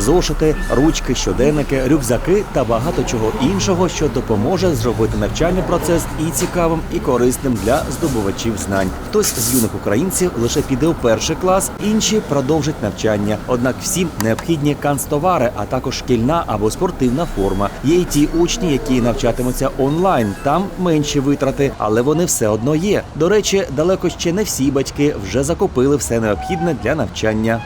зошити, ручки, щоденники, рюкзаки та багато чого іншого, що допоможе зробити навчальний процес і цікавим, і корисним для здобувачів знань. Хтось з юних українців лише піде у перший клас, інші продовжать навчання. Однак всім необхідні канцтовари, а також шкільна або спортивна форма. Є й ті учні, які навчатимуться онлайн. Там менші витрати, але вони все одно є. До речі, далеко ще не всі батьки вже закупили все необхідне для навчання.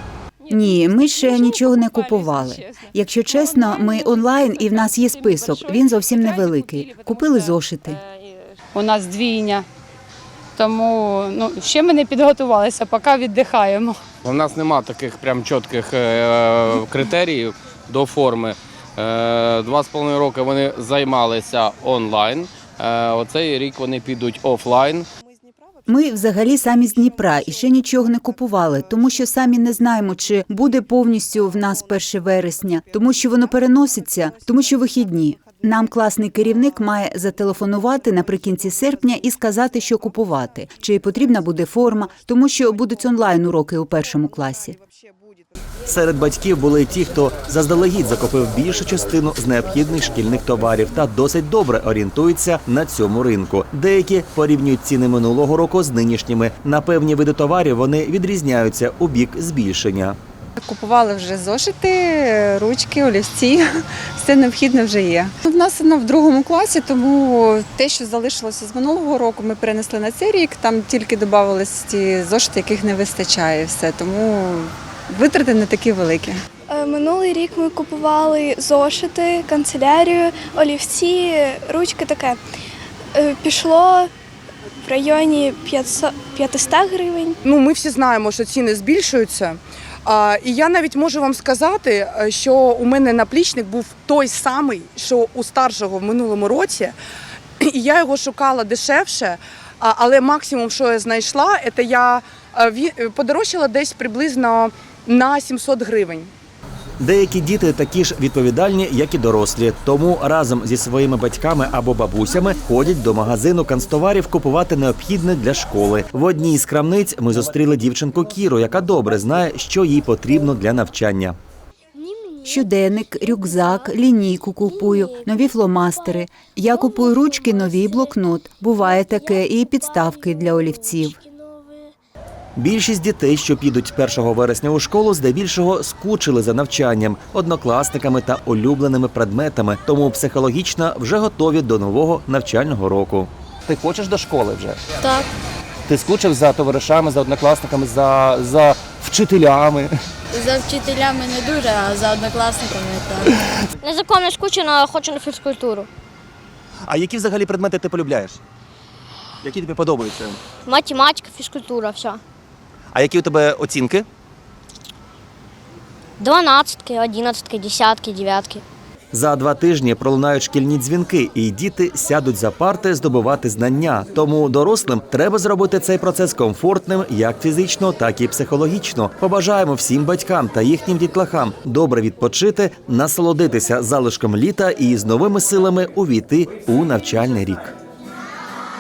Ні, ми ще нічого не купували. Якщо чесно, ми онлайн і в нас є список. Він зовсім невеликий. Купили зошити. У нас двійня. Тому ну, ще ми не підготувалися, поки віддихаємо. У нас нема таких прям чітких е, критеріїв до форми. Е, Два з половиною роки вони займалися онлайн. Е, Оцей рік вони підуть офлайн. Ми взагалі самі з Дніпра і ще нічого не купували, тому що самі не знаємо, чи буде повністю в нас 1 вересня, тому що воно переноситься, тому що вихідні. Нам класний керівник має зателефонувати наприкінці серпня і сказати, що купувати, чи потрібна буде форма, тому що будуть онлайн уроки у першому класі. Серед батьків були ті, хто заздалегідь закупив більшу частину з необхідних шкільних товарів та досить добре орієнтуються на цьому ринку. Деякі порівнюють ціни минулого року з нинішніми. На певні види товарів вони відрізняються у бік збільшення. Купували вже зошити, ручки, олівці. Все необхідне вже є. У нас воно в другому класі, тому те, що залишилося з минулого року, ми перенесли на цей рік. Там тільки додавались ті зошити, яких не вистачає. Все тому витрати не такі великі. Е, Минулий рік ми купували зошити, канцелярію, олівці, ручки таке. Е, Пішло в районі 500 500 гривень. Ну, ми всі знаємо, що ціни збільшуються. А, і я навіть можу вам сказати, е, що у мене наплічник був той самий, що у старшого в минулому році, і я його шукала дешевше. Але максимум, що я знайшла, це я подорожчала десь приблизно на 700 гривень. Деякі діти такі ж відповідальні, як і дорослі, тому разом зі своїми батьками або бабусями ходять до магазину канцтоварів купувати необхідне для школи. В одній з крамниць ми зустріли дівчинку Кіру, яка добре знає, що їй потрібно для навчання. Щоденник, рюкзак, лінійку купую, нові фломастери. Я купую ручки, нові блокнот. Буває таке, і підставки для олівців. Більшість дітей, що підуть 1 вересня у школу, здебільшого скучили за навчанням, однокласниками та улюбленими предметами, тому психологічно вже готові до нового навчального року. Ти хочеш до школи вже? Так. Ти скучив за товаришами, за однокласниками, за, за вчителями. За вчителями не дуже, а за однокласниками так. Незаконно скучно, але хочу на фізкультуру. А які взагалі предмети ти полюбляєш? Які тобі подобаються? Математика, фізкультура, все. А які у тебе оцінки? Дванадцятки, одинадцятки, десятки, дев'ятки. За два тижні пролунають шкільні дзвінки, і діти сядуть за парти здобувати знання. Тому дорослим треба зробити цей процес комфортним як фізично, так і психологічно. Побажаємо всім батькам та їхнім дітлахам добре відпочити, насолодитися залишком літа і з новими силами увійти у навчальний рік.